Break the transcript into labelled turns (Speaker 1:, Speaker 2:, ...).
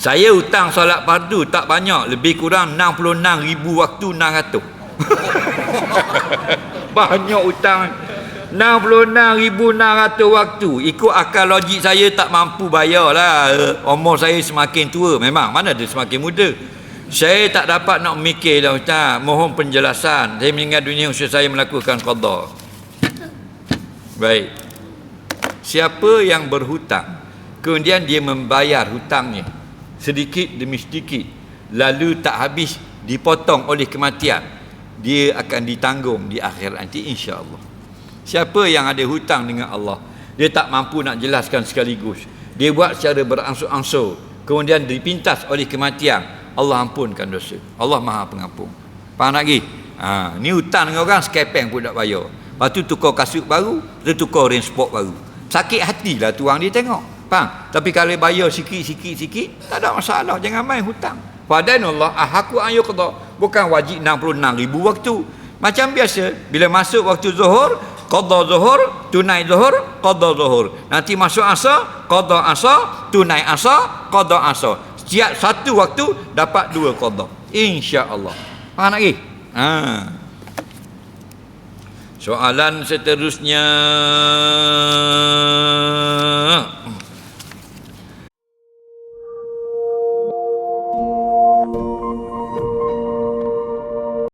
Speaker 1: Saya hutang solat fardu tak banyak, lebih kurang 66 ribu waktu 600. banyak hutang. 66,600 waktu. Ikut akal logik saya tak mampu bayar lah umur saya semakin tua. Memang mana ada semakin muda? Saya tak dapat nak mikir dah Ustaz. Mohon penjelasan. Saya meninggal dunia usia saya melakukan qadar baik. Siapa yang berhutang kemudian dia membayar hutangnya sedikit demi sedikit lalu tak habis dipotong oleh kematian dia akan ditanggung di akhirat nanti insya-Allah. Siapa yang ada hutang dengan Allah Dia tak mampu nak jelaskan sekaligus. Dia buat secara beransur-ansur Kemudian dipintas oleh kematian Allah ampunkan dosa. Allah maha pengampun. Faham lagi? Ha, ni hutang dengan orang Skepeng pun tak bayar. Lepas tu tukar kasut baru Lepas tukar rain sport baru. Sakit hati lah tuang dia tengok Faham? Tapi kalau bayar sikit-sikit-sikit Tak ada masalah. Jangan main hutang. Padahal Allah Ahaku ayuqdah Bukan wajib 66 ribu waktu. Macam biasa Bila masuk waktu zuhur qada zuhur tunai zuhur qada zuhur. Nanti masuk asar qada asar tunai asar qada asar. Setiap satu waktu dapat dua qada insyaallah. Faham lagi ha. Soalan seterusnya